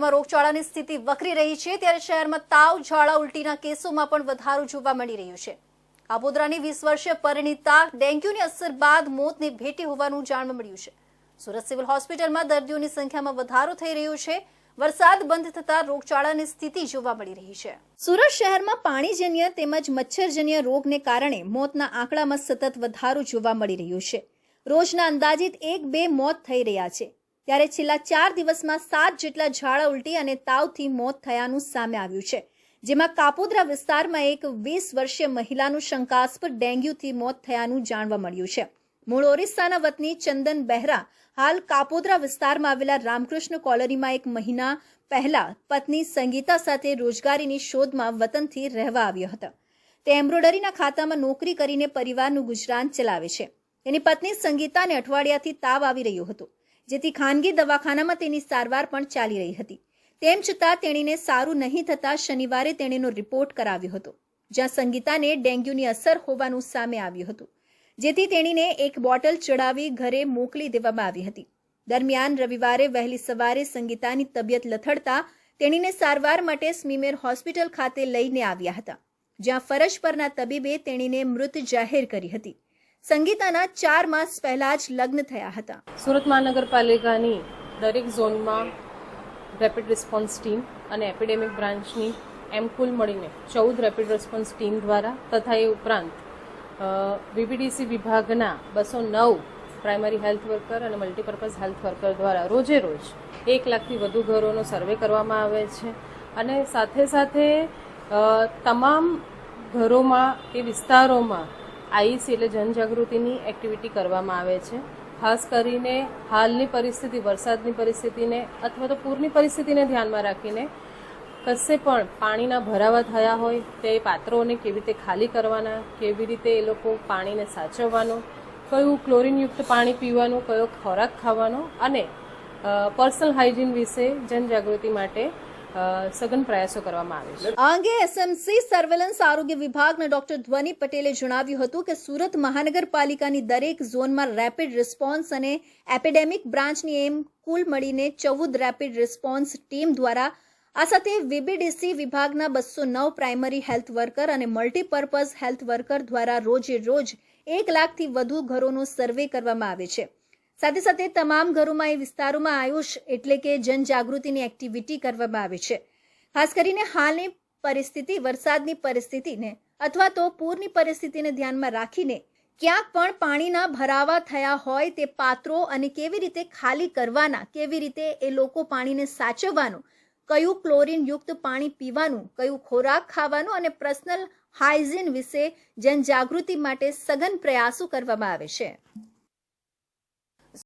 શહેરમાં રોગચાળાની સ્થિતિ વકરી રહી છે, ત્યારે શહેરમાં તાવ, ઝાડા ઉલટીના કેસોમાં પણ વધારો જોવા મળી રહ્યો છે. આબોદરાની વીસ વર્ષીય પરિણીતા ડેન્ગ્યુની અસર બાદ મોતને ભેટી હોવાનું જાણવા મળ્યું છે. સુરત સિવિલ હોસ્પિટલમાં દર્દીઓની સંખ્યામાં વધારો થઈ રહ્યો છે. વરસાદ બંધ થતા રોગચાળાની સ્થિતિ જોવા મળી રહી છે. સુરત શહેરમાં પાણીજન્ય તેમજ મચ્છરજન્ય રોગને કારણે મોતના આંકડામાં સતત વધારો જોવા મળી રહ્યો છે. રોજના અંદાજિત એક બે મોત થઈ રહ્યા છે. ત્યારે છેલ્લા ચાર દિવસમાં સાત જેટલા ઝાડા ઉલટી અને તાવથી મોત થયાનું સામે આવ્યું છે. જેમાં કાપોદ્રા વિસ્તારમાં એક વીસ વર્ષીય મહિલાનું શંકાસ્પદ ડેન્ગ્યુથી મોત થયાનું જાણવા મળ્યું છે. મૂળ ઓરિસ્સાના વતની ચંદન બહેરા હાલ કાપોદ્રા વિસ્તારમાં આવેલા રામકૃષ્ણ કોલોનીમાં એક મહિના પહેલા પત્ની સંગીતા સાથે રોજગારીની શોધમાં વતનથી રહેવા આવ્યો હતો. તે એમ્બ્રોડરીના ખાતામાં નોકરી કરીને પરિવારનું ગુજરાન ચલાવે છે. તેની પત્ની સંગીતાને અઠવાડિયાથી તાવ આવી રહ્યો હતો. જેથી ખાનગી દવાખાનામાં તેની સારવાર પણ ચાલી રહી હતી. તેમ છતાં તેણીને સારું નહીં થતાં શનિવારે તેણીનો રિપોર્ટ કરાવ્યો હતો, જ્યાં સંગીતાને ડેન્ગ્યુની અસર હોવાનું સામે આવ્યું હતું. જેથી તેણીને એક બોટલ ચડાવી ઘરે મોકલી દેવામાં આવી હતી. દરમિયાન રવિવારે વહેલી સવારે સંગીતાની તબિયત લથડતા તેણીને સારવાર માટે સ્મીમેર હોસ્પિટલ ખાતે લઈને આવ્યા હતા, જ્યાં ફરજ પરના તબીબે તેણીને મૃત જાહેર કરી હતી. સંગીતાના ચાર માસ પહેલા જ લગ્ન થયા હતા. સુરત મહાનગરપાલિકાની દરેક ઝોનમાં રેપિડ રિસ્પોન્સ ટીમ અને એપિડેમિક બ્રાન્ચની એમ કુલ મળીને ચૌદ રેપિડ રિસ્પોન્સ ટીમ દ્વારા તથા એ ઉપરાંત વીબીડીસી વિભાગના બસો નવ પ્રાઇમરી હેલ્થ વર્કર અને મલ્ટીપર્પઝ હેલ્થ વર્કર દ્વારા રોજે રોજ એક લાખથી વધુ ઘરોનો સર્વે કરવામાં આવે છે. અને સાથે સાથે તમામ ઘરોમાં કે વિસ્તારોમાં આઈસી એટલે જનજાગૃતિની એક્ટિવિટી કરવામાં આવે છે. ખાસ કરીને હાલની પરિસ્થિતિ, વરસાદની પરિસ્થિતિને અથવા તો પૂરની પરિસ્થિતિને ધ્યાનમાં રાખીને કશે પણ પાણીના ભરાવા થયા હોય તે પાત્રોને કેવી રીતે ખાલી કરવાના, કેવી રીતે એ લોકો પાણીને સાચવવાનું, કયું ક્લોરીનયુક્ત પાણી પીવાનું, કયો ખોરાક ખાવાનો અને પર્સનલ હાઇજીન વિશે જનજાગૃતિ માટે સઘન પ્રયાસો કરવામાં આવે છે. આ અંગે એસએમસી સર્વેલન્સ આરોગ્ય વિભાગના ડોક્ટર ધ્વની પટેલે જણાવ્યું હતું કે સુરત મહાનગરપાલિકાની દરેક ઝોનમાં રેપિડ રિસ્પોન્સ અને એપિડેમિક બ્રાન્ચની એમ કુલ મળીને ચૌદ રેપિડ રિસ્પોન્સ ટીમ દ્વારા આ સાથે વીબીડીસી વિભાગના બસો નવ પ્રાઇમરી હેલ્થ વર્કર અને મલ્ટીપર્પઝ હેલ્થ વર્કર દ્વારા રોજે રોજ એક લાખથી વધુ ઘરોનો સર્વે કરવામાં આવે છે. સાથે સાથે તમામ ઘરોમાં એ વિસ્તારોમાં આયુષ એટલે કે જનજાગૃતિની એક્ટિવિટી કરવામાં આવે છે. ખાસ કરીને હાલની પરિસ્થિતિ, વરસાદની પરિસ્થિતિને અથવા તો પૂરની પરિસ્થિતિને ધ્યાનમાં રાખીને ક્યાંક પણ પાણીના ભરાવા થયા હોય તે પાત્રો અને કેવી રીતે ખાલી કરવાના, કેવી રીતે એ લોકો પાણીને સાચવવાનું, કયું ક્લોરીન યુક્ત પાણી પીવાનું, કયું ખોરાક ખાવાનું અને પર્સનલ હાઇજીન વિશે જનજાગૃતિ માટે સઘન પ્રયાસો કરવામાં આવે છે.